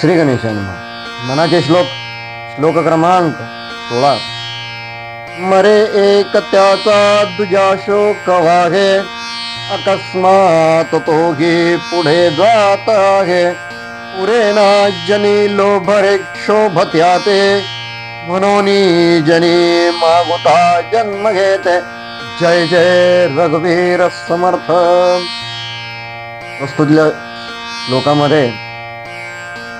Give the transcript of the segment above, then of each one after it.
श्री गणेशाय मनाचे श्लोक श्लोक क्रमांक सोळा. मरे एक त्याचा दुजा शोक वाहे अकस्मात तो घे पुढे जात आहे. पुरे ना जनी लोभरे क्षोभत्या ते म्हणून जनी मागुता जन्म घेते. जय जय रघुवीर समर्थ. वस्तुतल्या लोकांमध्ये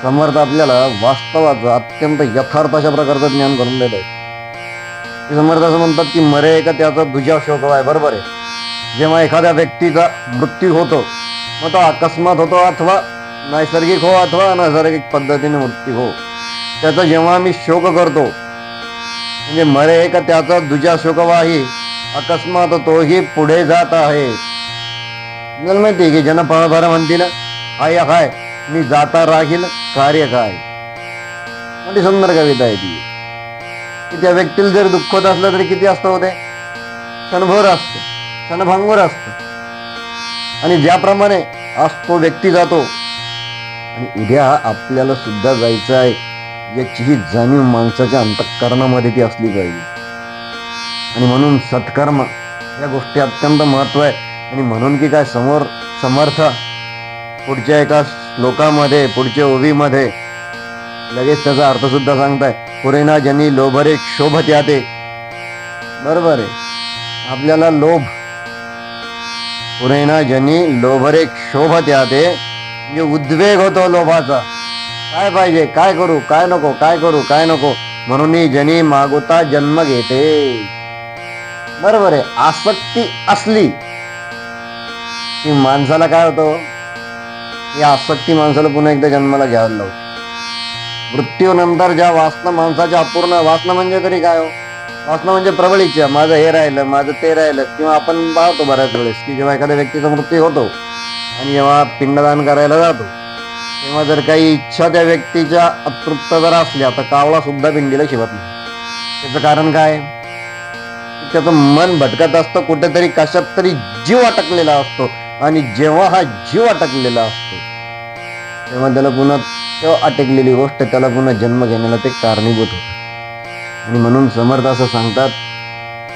समर्थ आपल्याला वास्तवाचं अत्यंत यथार्थ अशा प्रकारचं ज्ञान करून देत आहे समर्थ असं म्हणतात की मरे का त्याचा दुजा शोक आहे. बरोबर आहे. जेव्हा एखाद्या व्यक्तीचा मृत्यू होतो मग तो अकस्मात होतो अथवा नैसर्गिक हो अथवा नैसर्गिक पद्धतीने मृत्यू हो. त्याचा जेव्हा आम्ही शोक करतो म्हणजे मरे का त्याचा दुजा शोकवाही अकस्मात तोही पुढे जात आहे. माहिती आहे की ज्यांना पळभार म्हणतील हाय हाय मी जाता राहील कार्य काय म्हणजे सुंदर कविता आहे ती. की त्या व्यक्तीला जर दुःख होत असलं तरी किती असतं होते क्षणभर असतं. क्षणभांगोर असतं. आणि ज्याप्रमाणे आज तो व्यक्ती जातो आणि उद्या आपल्याला सुद्धा जायचं आहे याची ही जाणीव माणसाच्या अंतःकरणामध्ये ती असली पाहिजे. आणि म्हणून सत्कर्म या गोष्टी अत्यंत महत्त्व आहे. आणि म्हणून की काय समोर समर्थ पुढच्या एका श्लोकामध्ये पुढच्या ओवीमध्ये लगेच त्याचा अर्थ सुद्धा सांगताय. पुरेना जनी लोभरे क्षोभत याते बरोबर आहे. आपल्याला लोभ. पुरेना जनी लोभरे क्षोभत याते म्हणजे उद्वेग होतो लोभाचा. काय पाहिजे? काय करू? काय नको? काय करू? काय नको? म्हणून जनी मागुता जन्म घेते. बरोबर आहे. आसक्ती असली की माणसाला काय होतं? ही आसक्ती माणसाला पुन्हा एकदा जन्माला घ्यायला लावते मृत्यूनंतर ज्या वासना माणसाच्या अपूर्ण वासना म्हणजे तरी काय हो? वासना म्हणजे प्रबळ इच्छा माझं हे राहिलं माझं ते राहिलं किंवा आपण पाहतो बऱ्याच वेळेस की जेव्हा एखाद्या व्यक्तीचा मृत्यू होतो आणि जेव्हा पिंडदान करायला जातो तेव्हा जर काही इच्छा त्या व्यक्तीच्या अतृप्त जर असल्या तर कावळा सुद्धा पिंडीला शिवत नाही. त्याचं कारण काय? त्याचं मन भटकत असतं कुठेतरी कशात तरी जीव अटकलेला असतो. आणि जेव्हा हा जीव अटकलेला असतो तेव्हा त्याला पुन्हा तेव्हा अटकलेली गोष्ट त्याला पुन्हा जन्म घेण्याला ते कारणीभूत होतं आणि म्हणून समर्थ असं सांगतात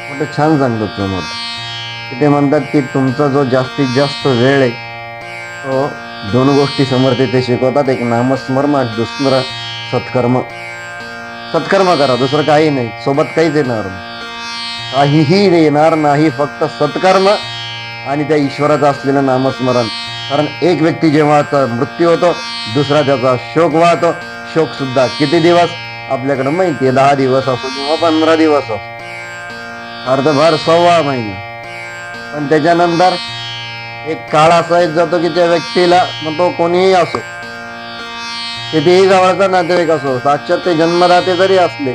मोठं छान सांगतात समर्थ. की ते म्हणतात की तुमचा जो जास्तीत जास्त वेळ आहे तो दोन गोष्टी समर्थ ते शिकवतात. एक नामस्मर्म आणि दुसरं सत्कर्म. सत्कर्म करा दुसरं काही नाही. सोबत काहीच येणार नाही. काहीही येणार नाही फक्त सत्कर्म आणि त्या ईश्वराचं असलेलं नामस्मरण. कारण एक व्यक्ती जेव्हा मृत्यू होतो दुसरा त्याचा शोक वाहतो. शोक सुद्धा किती दिवस? आपल्याकडे माहिती आहे दहा दिवस असो किंवा पंधरा दिवस असो. अर्धभर सव्वा महिना. पण त्याच्यानंतर एक काळ असा येत जातो की त्या व्यक्तीला मग तो कोणीही असो. कितीही जवळचा नातेवाईक असो साक्षात ते जन्मदाते जरी असले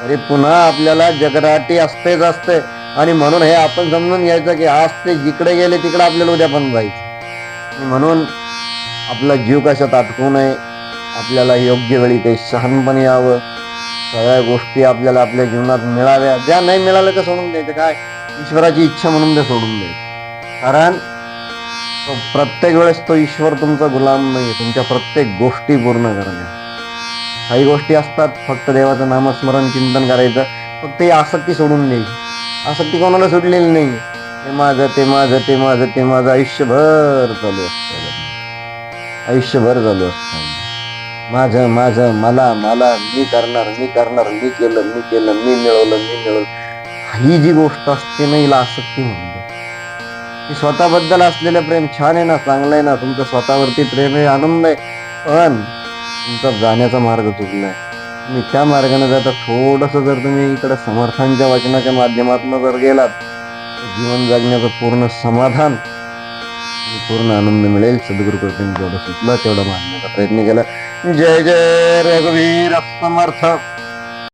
तरी पुन्हा आपल्याला जगराटी असतेच असते. आणि म्हणून हे आपण समजून घ्यायचं की आज ते जिकडे गेले तिकडे आपल्याला उद्या पण जायचं. म्हणून आपला जीव कशात अटकू नये आपल्याला योग्य वेळी ते शहाणपण यावं. सगळ्या गोष्टी आपल्याला आपल्या जीवनात मिळाव्या. ज्या नाही मिळाल्या त्या सोडून द्यायचं. काय? ईश्वराची इच्छा म्हणून ते सोडून द्यायचं. कारण तो प्रत्येक वेळेस तो ईश्वर तुमचा गुलाम नाही तुमच्या प्रत्येक गोष्टी पूर्ण करण्या काही गोष्टी असतात फक्त देवाचं नामस्मरण चिंतन करायचं. फक्त ही आसक्ती सोडून द्यायची. आसक्ती कोणाला सुटलेली नाही ते माझं ते माझं ते माझं ते माझं आयुष्यभर चालू असतं. आयुष्यभर चालू असतं. माझं माझं मला मला मी करणार मी करणार मी केलं मी केलं मी मिळवलं मी मिळवलं. ही जी गोष्ट असते ना हिला आसक्ती म्हणते. की स्वतःबद्दल असलेलं प्रेम छान आहे ना चांगलं आहे ना तुमचं स्वतःवरती प्रेम आहे आनंद आहे. पण तुमचा जाण्याचा मार्ग चुकलाय तुम्ही त्या मार्गाने जाता थोडंसं जर तुम्ही इकडे समर्थांच्या वचनाच्या माध्यमातून जर गेलात तर जीवन जगण्याचं पूर्ण समाधान पूर्ण आनंद मिळेल. सद्गुरु कृपेने जेवढं सुचलं तेवढं मानण्याचा प्रयत्न केला. जय जय रघुवीर समर्थ.